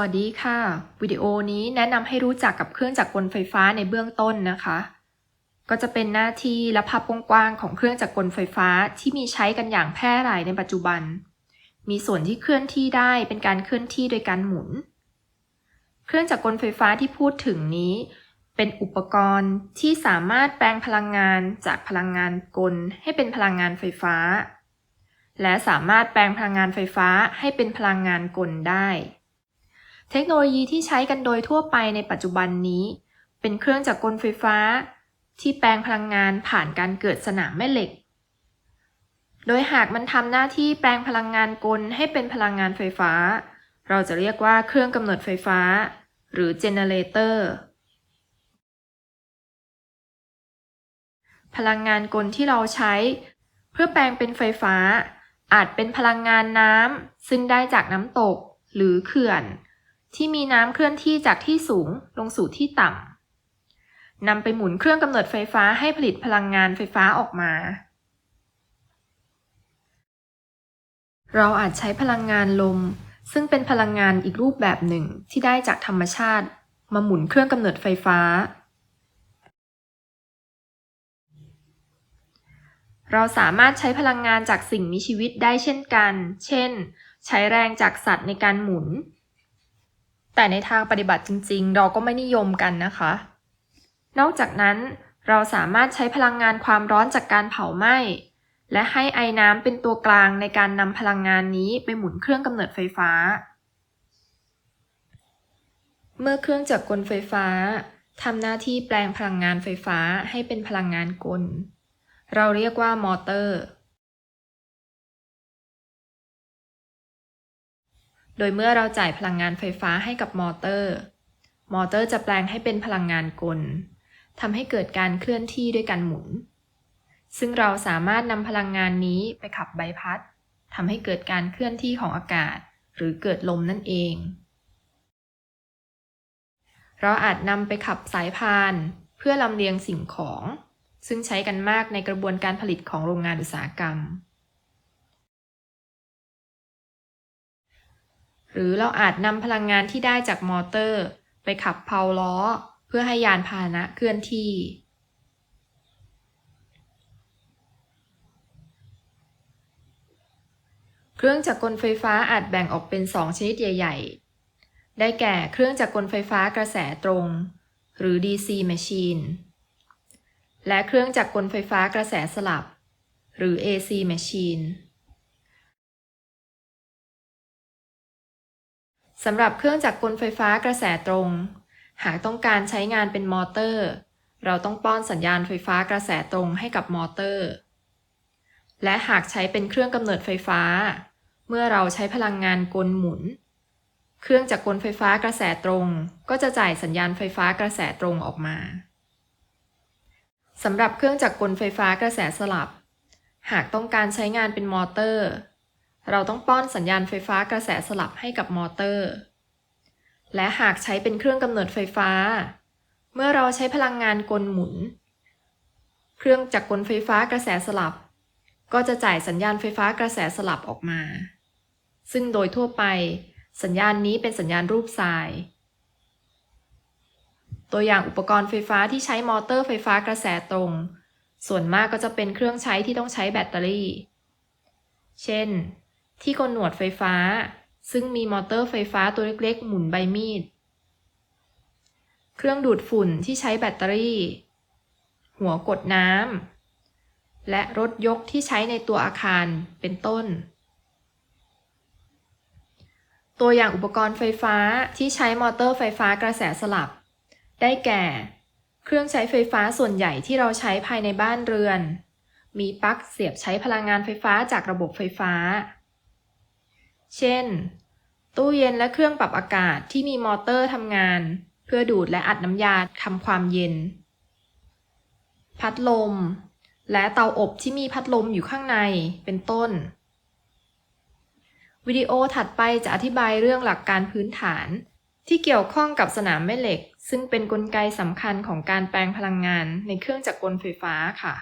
วัสดีค่ะ วิดีโอนี้แนะนำให้รู้จักกับเครื่องจักรกลไฟฟ้าในเบื้องต้นนะคะ ก็จะเป็นหน้าที่และภาพกว้างๆของเครื่องจักรกลไฟฟ้าที่มีใช้กันอย่างแพร่หลายในปัจจุบัน มีส่วนที่เคลื่อนที่ได้เป็นการเคลื่อนที่โดยการหมุน เครื่องจักรกลไฟฟ้าที่พูดถึงนี้ เป็นอุปกรณ์ที่สามารถแปลงพลังงานจากพลังงานกลให้เป็นพลังงานไฟฟ้า และสามารถแปลงพลังงานไฟฟ้าให้เป็นพลังงานกลได้ เทคโนโลยีที่ใช้กันโดยทั่วไปในปัจจุบันนี้ เป็นเครื่องจักรกลไฟฟ้า ที่แปลงพลังงานผ่านการเกิดสนามแม่เหล็ก โดยหากมันทำหน้าที่แปลงพลังงานกลให้เป็นพลังงานไฟฟ้า เราจะเรียกว่าเครื่องกำเนิดไฟฟ้า หรือเจเนเรเตอร์พลังงานกลที่เราใช้ เพื่อแปลงเป็นไฟฟ้า อาจเป็นพลังงานน้ำซึ่งได้จากน้ำตก หรือเขื่อน ที่มีน้ำเคลื่อนที่จากที่สูงลงสู่ที่ต่ำนำไปหมุนเครื่องกำเนิดไฟฟ้าให้ผลิตพลังงานไฟฟ้าออกมา เราอาจใช้พลังงานลม ซึ่งเป็นพลังงานอีกรูปแบบหนึ่งที่ได้จากธรรมชาติ มาหมุนเครื่องกำเนิดไฟฟ้าเราสามารถใช้พลังงานจากสิ่งมีชีวิตได้เช่นกัน เช่น ใช้แรงจากสัตว์ในการหมุน แต่ในทางปฏิบัติจริง ๆ เราก็ไม่นิยมกันนะคะ นอกจากนั้นเราสามารถใช้พลังงานความร้อนจากการเผาไหม้ และให้ไอน้ำเป็นตัวกลางในการนำพลังงานนี้ไปหมุนเครื่องกำเนิดไฟฟ้า เมื่อเครื่องจักรกลไฟฟ้าทำหน้าที่แปลงพลังงานไฟฟ้าให้เป็นพลังงานกล เราเรียกว่ามอเตอร์ โดยเมื่อเราจ่ายพลังงานไฟฟ้าให้กับมอเตอร์ มอเตอร์จะแปลงให้เป็นพลังงานกลทำให้เกิดการเคลื่อนที่ด้วยการหมุน ซึ่งเราสามารถนำพลังงานนี้ไปขับใบพัดทำให้เกิดการเคลื่อนที่ของอากาศ หรือเกิดลมนั่นเอง เราอาจนำไปขับสายพาน เพื่อลำเลียงสิ่งของ ซึ่งใช้กันมากในกระบวนการผลิตของโรงงานอุตสาหกรรม หรือเราอาจนำพลังงานที่ได้จากมอเตอร์ ไปขับเพลาล้อ เพื่อให้ยานพาหนะเคลื่อนที่ เครื่องจักรกลไฟฟ้าอาจแบ่งออกเป็น 2 ชนิดใหญ่ ๆ ได้แก่เครื่องจักรกลไฟฟ้ากระแสตรง หรือ DC machine และเครื่องจักรกลไฟฟ้ากระแสสลับ หรือ AC machine สำหรับเครื่องจักรกลไฟฟ้ากระแสตรง หากต้องการใช้งานเป็นมอเตอร์ เราต้องป้อนสัญญาณไฟฟ้ากระแสตรงให้กับมอเตอร์ และหากใช้เป็นเครื่องกำเนิดไฟฟ้า เมื่อเราใช้พลังงานกลหมุน เครื่องจักรกลไฟฟ้ากระแสตรง ก็จะจ่ายสัญญาณไฟฟ้ากระแสตรงออกมาสำหรับเครื่องจักรกลไฟฟ้ากระแสสลับ หากต้องการใช้งานเป็นมอเตอร์ เราต้องป้อนสัญญาณไฟฟ้ากระแสสลับให้กับมอเตอร์ และหากใช้เป็นเครื่องกำเนิดไฟฟ้า เมื่อเราใช้พลังงานกลหมุน เครื่องจักรกลไฟฟ้ากระแสสลับ ก็จะจ่ายสัญญาณไฟฟ้ากระแสสลับออกมา ซึ่งโดยทั่วไป สัญญาณนี้เป็นสัญญาณรูปทราย ตัวอย่างอุปกรณ์ไฟฟ้าที่ใช้มอเตอร์ไฟฟ้ากระแสตรง ส่วนมากก็จะเป็นเครื่องใช้ที่ต้องใช้แบตเตอรี่ เช่น ที่กลหนวดไฟฟ้า ซึ่งมีมอเตอร์ไฟฟ้าตัวเล็กๆ หมุนใบมีด เครื่องดูดฝุ่นที่ใช้แบตเตอรี่ หัวกดน้ำ และรถยกที่ใช้ในตัวอาคารเป็นต้น ตัวอย่างอุปกรณ์ไฟฟ้าที่ใช้มอเตอร์ไฟฟ้ากระแสสลับ ได้แก่ เครื่องใช้ไฟฟ้าส่วนใหญ่ที่เราใช้ภายในบ้านเรือน มีปลั๊กเสียบใช้พลังงานไฟฟ้าจากระบบไฟฟ้า เช่น ตู้เย็นและเครื่องปรับอากาศที่มีมอเตอร์ทำงาน เพื่อดูดและอัดน้ำยาทำความเย็น พัดลม และเตาอบที่มีพัดลมอยู่ข้างในเป็นต้น วิดีโอถัดไปจะอธิบายเรื่องหลักการพื้นฐานที่เกี่ยวข้องกับสนามแม่เหล็ก ซึ่งเป็นนกลไกสำคัญของการแปลงพลังงานในเครื่องจักรกลไฟฟ้าค่ะ